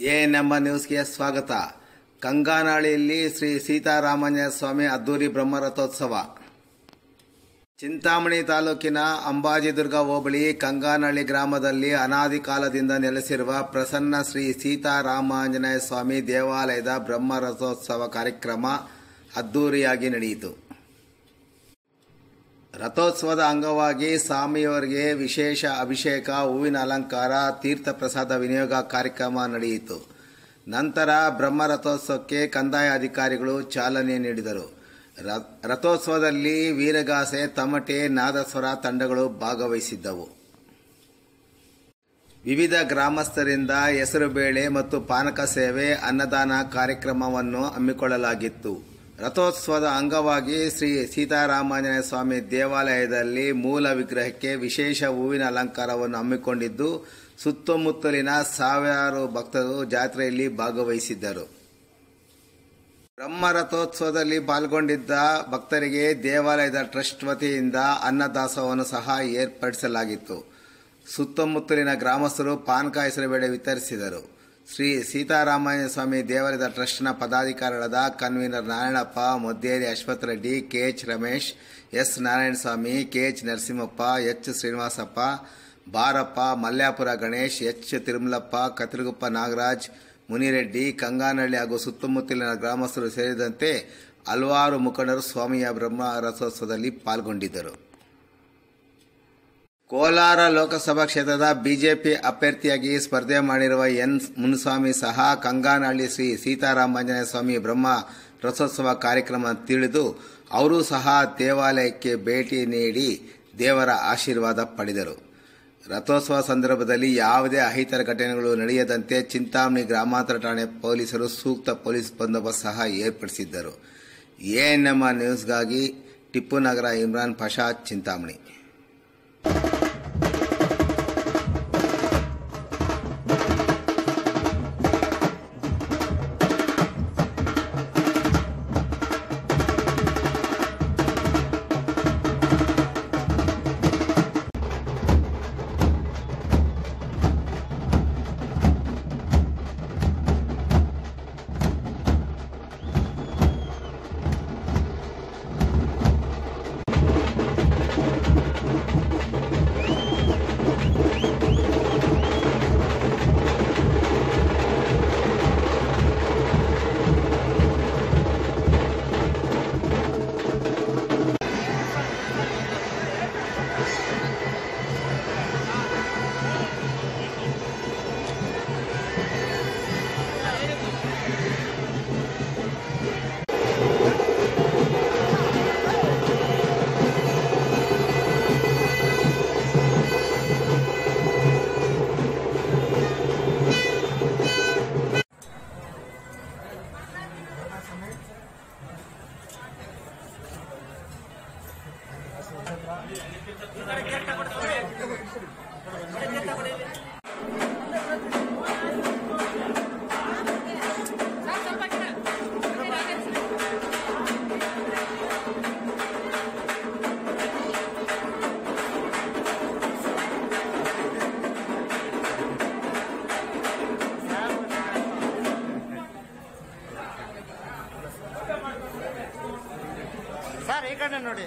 A ನಮ್ಮ ನ್ಯೂಸ್ಗೆ ಸ್ವಾಗತ. ಕಂಗಾನಾಳಿಯಲ್ಲಿ ಶ್ರೀ ಸೀತಾರಾಮಯ್ಯ ಸ್ವಾಮಿ ಅದ್ದೂರಿ ಬ್ರಹ್ಮರಥೋತ್ಸವ. ಚಿಂತಾಮಣಿ ತಾಲೂಕಿನ ಅಂಬಾಜಿದುರ್ಗ ಹೋಬಳಿ ಕಂಗಾನಹಳ್ಳಿ ಗ್ರಾಮದಲ್ಲಿ ಅನಾದಿ ಕಾಲದಿಂದ ನೆಲೆಸಿರುವ ಪ್ರಸನ್ನ ಶ್ರೀ ಸೀತಾರಾಮಾಂಜನೇಯ ಸ್ವಾಮಿ ದೇವಾಲಯದ ಬ್ರಹ್ಮರಥೋತ್ಸವ ಕಾರ್ಯಕ್ರಮ ಅದ್ದೂರಿಯಾಗಿ ನಡೆಯಿತು. ರಥೋತ್ಸವದ ಅಂಗವಾಗಿ ಸ್ವಾಮಿಯವರಿಗೆ ವಿಶೇಷ ಅಭಿಷೇಕ, ಹೂವಿನ ಅಲಂಕಾರ ತೀರ್ಥ ಪ್ರಸಾದ ವಿನಿಯೋಗ ಕಾರ್ಯಕ್ರಮ ನಡೆಯಿತು. ನಂತರ ಬ್ರಹ್ಮರಥೋತ್ಸವಕ್ಕೆ ಕಂದಾಯ ಅಧಿಕಾರಿಗಳು ಚಾಲನೆ ನೀಡಿದರು. ರಥೋತ್ಸವದಲ್ಲಿ ವೀರಗಾಸೆ, ತಮಟೆ, ನಾದಸ್ವರ ತಂಡಗಳು ಭಾಗವಹಿಸಿದ್ದವು. ವಿವಿಧ ಗ್ರಾಮಸ್ಥರಿಂದ ಹೆಸರುಬೇಳೆ ಮತ್ತು ಪಾನಕ ಸೇವೆ, ಅನ್ನದಾನ ಕಾರ್ಯಕ್ರಮವನ್ನು ಹಮ್ಮಿಕೊಳ್ಳಲಾಗಿತ್ತು. ರಥೋತ್ಸವದ ಅಂಗವಾಗಿ ಶ್ರೀ ಸೀತಾರಾಮಾಂಜನೇಯ ಸ್ವಾಮಿ ದೇವಾಲಯದಲ್ಲಿ ಮೂಲ ವಿಗ್ರಹಕ್ಕೆ ವಿಶೇಷ ಹೂವಿನ ಅಲಂಕಾರವನ್ನು ಹಮ್ಮಿಕೊಂಡಿದ್ದು, ಸುತ್ತಮುತ್ತಲಿನ ಸಾವಿರಾರು ಭಕ್ತರು ಜಾತ್ರೆಯಲ್ಲಿ ಭಾಗವಹಿಸಿದ್ದರು. ಬ್ರಹ್ಮರಥೋತ್ಸವದಲ್ಲಿ ಪಾಲ್ಗೊಂಡಿದ್ದ ಭಕ್ತರಿಗೆ ದೇವಾಲಯದ ಟ್ರಸ್ಟ್ ವತಿಯಿಂದ ಅನ್ನದಾಸವನ್ನು ಸಹ ಏರ್ಪಡಿಸಲಾಗಿತ್ತು. ಸುತ್ತಮುತ್ತಲಿನ ಗ್ರಾಮಸ್ಥರು ಪಾನಕ ಹೆಸರುಬೇಳೆ ವಿತರಿಸಿದರು. ಶ್ರೀ ಸೀತಾರಾಮಯ್ಯ ಸ್ವಾಮಿ ದೇವಾಲಯದ ಟ್ರಸ್ಟ್ನ ಪದಾಧಿಕಾರಿಗಳಾದ convener Narayanappa, Mudderi Ashwath Reddy, KH Ramesh, S. Narayanaswamy KH Narasimhappa, H. Srinivasappa, Barappa, Malyapura Ganesh, H. Thirumalappa, Kathiruguppa Nagaraj, Munireddy, Kanganahalli ಹಾಗೂ ಸುತ್ತಮುತ್ತಲಿನ ಗ್ರಾಮಸ್ಥರು ಸೇರಿದಂತೆ ಹಲವಾರು ಮುಖಂಡರು ಸ್ವಾಮಿಯ ಬ್ರಹ್ಮ ರಥೋತ್ಸವದಲ್ಲಿ ಪಾಲ್ಗೊಂಡಿದ್ದರು. ಕೋಲಾರ ಲೋಕಸಭಾ ಕ್ಷೇತ್ರದ ಬಿಜೆಪಿ ಅಭ್ಯರ್ಥಿಯಾಗಿ ಸ್ಪರ್ಧೆ ಮಾಡಿರುವ ಎನ್ ಮುನಿಸ್ವಾಮಿ ಸಹ ಕಂಗಾನಹಳ್ಳಿ ಶ್ರೀ ಸೀತಾರಾಮಾಂಜನೇಯ ಸ್ವಾಮಿ ಬ್ರಹ್ಮ ರಥೋತ್ಸವ ಕಾರ್ಯಕ್ರಮ ತಿಳಿದು ಅವರೂ ಸಹ ದೇವಾಲಯಕ್ಕೆ ಭೇಟಿ ನೀಡಿ ದೇವರ ಆಶೀರ್ವಾದ ಪಡೆದರು. ರಥೋತ್ಸವ ಸಂದರ್ಭದಲ್ಲಿ ಯಾವುದೇ ಅಹಿತರ ಘಟನೆಗಳು ನಡೆಯದಂತೆ ಚಿಂತಾಮಣಿ ಗ್ರಾಮಾಂತರ ಠಾಣೆ ಪೊಲೀಸರು ಸೂಕ್ತ ಪೊಲೀಸ್ ಬಂದೋಬಸ್ತ್ ಸಹ ಏರ್ಪಡಿಸಿದ್ದರು. ಎಎನ್ಎಂ ನ್ಯೂಸ್ಗಾಗಿ ಟಿಪ್ಪು ನಗರ ಇಮ್ರಾನ್ ಪಾಷಾ ಚಿಂತಾಮಣಿ. করে। ಸರ್ ಈ ಕಡೆ ನೋಡಿ.